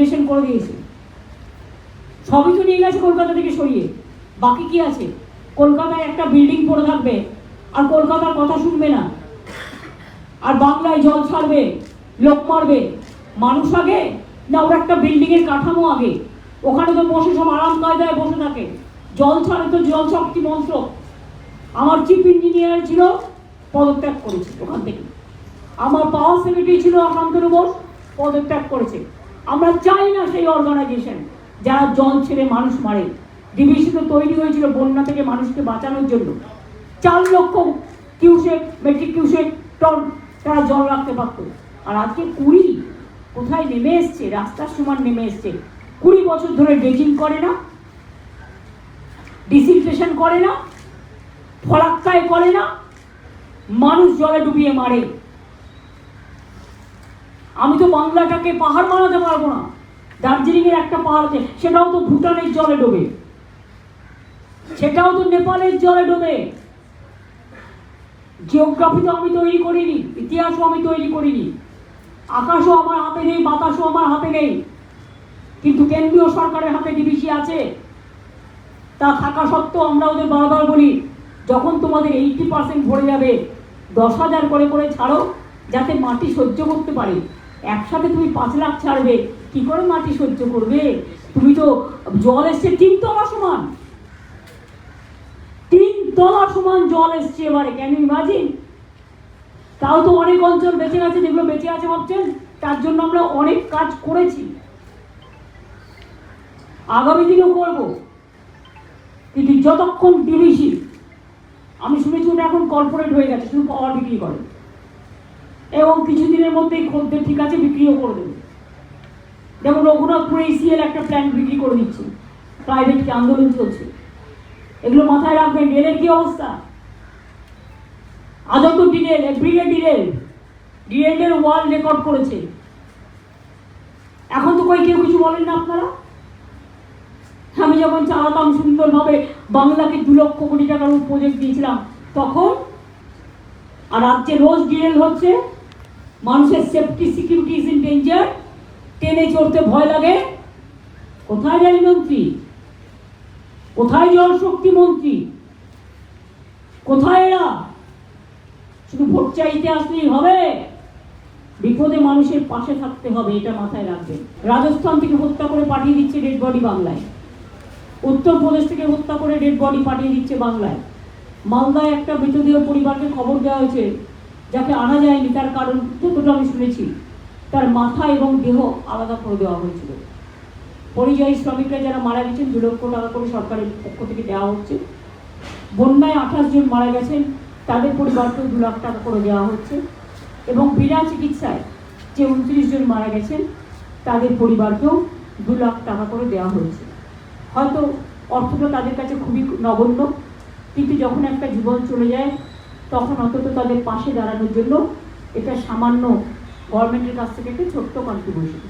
Destination করে দিয়েছে। সবই তো নিয়ে গেছে কলকাতা থেকে সরিয়ে। বাকি কি আছে? কলকাতায় একটা বিল্ডিং পড়ে থাকবে, আর কলকাতার কথা শুনবে না। আর বাংলায় জল ছাড়বে, লোক মারবে। মানুষ আগে, না ওর একটা বিল্ডিং এর কাঠামো আগে? ওখানে তো বসে সব আরাম কায়দায় বসে থাকে। জল ছাড়ে তো জল শক্তি মন্ত্র। আমার চিফ ইঞ্জিনিয়ার ছিল, পদত্যাগ করেছে ওখান থেকে। আমার পাওয়ার সেক্রেটারি ছিল শান্তনু বোস পদত্যাগ করেছে। আমরা চাই না সেই অর্গানাইজেশন যারা জল ছেড়ে মানুষ মারে। ডিভিশন তৈরি হয়েছিল বন্যা থেকে মানুষকে বাঁচানোর জন্য। চার লক্ষ কিউসেক মেট্রিক কিউসেক টন তারা জল রাখতে পারত। আর আজকে কুড়ি কোথায় নেমে এসছে? রাস্তার সমান নেমে এসছে। কুড়ি বছর ধরে ড্রেজিং করে না ডিসিলটেশন করে না, ফলাক্কায় করে না, মানুষ জলে ডুবিয়ে মারে। আমি তো বাংলাটাকে পাহাড় বানাতে পারব না। দার্জিলিং এর একটা পাহাড় আছে, সেটাও তো ভুটানের জলে ডোবে। সেটাও তো নেপালের জলে ডোবে। জিওগ্রাফি তো আমি তৈরি করিনি, ইতিহাসও আমি তৈরি করিনি। আকাশও আমার হাতে নেই, বাতাসও আমার হাতে নেই। কিন্তু কেন্দ্রীয় সরকারের হাতে ডিবিসি আছে? তা থাকা সত্ত্বেও আমরা ওদের বারবার বলি, যখন তোমাদের এইটি পার্সেন্ট ভরে যাবে, দশ হাজার করে করে ছাড়ো, যাতে মাটি সহ্য করতে পারে। একসাথে তুমি পাঁচ লাখ ছাড়বে, কি করে মাটি সহ্য করবে? তুমি তো জল এসছে, তিন তলা সমান। তিন তলা সমান জল এসছে এবারে কেন ইমাজিন তাও তো অনেক অঞ্চল বেঁচে গেছে, যেগুলো বেঁচে আছে ভাবছেন, তার জন্য আমরা অনেক কাজ করেছি। আগামী দিনেও করব। কিন্তু যতক্ষণ ডিভিসি আমি শুনেছি ওটা এখন কর্পোরেট হয়ে গেছে, শুধু পাওয়ার বিক্রি করে। এবং কিছুদিনের মধ্যেই খদ্দের ঠিক আছে, বিক্রিও করে দেবে। যেমন রঘুনাথপুরে ইসিএল একটা প্ল্যান বিক্রি করে দিচ্ছে। প্রাইভেটকে আন্দোলন চলছে। এগুলো মাথায় রাখবেন, রেলের কি অবস্থা? আজও তো ডিরেল ব্রিগেড ডিরেল ডিরেলের ওয়ার্ল্ড রেকর্ড করেছে। এখন তো কই কেউ কিছু বলেন না আপনারা? আমি যখন চালাতাম সুন্দরভাবে বাংলাকে দু লক্ষ কোটি টাকার প্রজেক্ট দিয়েছিলাম, তখন আর রাজ্যে রোজ ডিরেল হচ্ছে মানুষের safety security is in danger ট্রেনে চড়তে ভয় লাগে। কোথায় রেল মন্ত্রী? কোথায় জলশক্তি মন্ত্রী? কোথায় এরা? শুধু ভোট চাইতে আসলেই হবে। বিপদে মানুষের পাশে থাকতে হবে, এটা মাথায় রাখবে রাজস্থান থেকে হত্যা করে পাঠিয়ে দিচ্ছে ডেড বডি বাংলায়। উত্তরপ্রদেশ থেকে হত্যা করে ডেড বডি পাঠিয়ে দিচ্ছে বাংলায়। মালদায় একটা মৃতদেহ পরিবারকে খবর দেওয়া হয়েছে। যাকে আনা যায়নি, তার কারণ যতটা আমি শুনেছি, তার মাথা এবং দেহ আলাদা করে দেওয়া হয়েছিল। পরিযায়ী শ্রমিকরা যারা মারা গেছেন, দু লক্ষ টাকা করে সরকারের পক্ষ থেকে দেওয়া হচ্ছে। বন্যায় আঠাশ জন মারা গেছেন, তাদের পরিবারকেও দু লাখ টাকা করে দেওয়া হচ্ছে। এবং বিনা চিকিৎসায় যে উনত্রিশ জন মারা গেছেন, তাদের পরিবারকেও দু লাখ টাকা করে দেওয়া হয়েছে। হয়তো অর্থটা তাদের কাছে খুবই নগণ্য, কিন্তু যখন একটা জীবন চলে যায় তখন অন্তত তাদের পাশে দাঁড়ানোর জন্য এটা সামান্য গভর্নমেন্টের কাছ থেকে একটা ছোট্ট কন্ট্রিবিউশন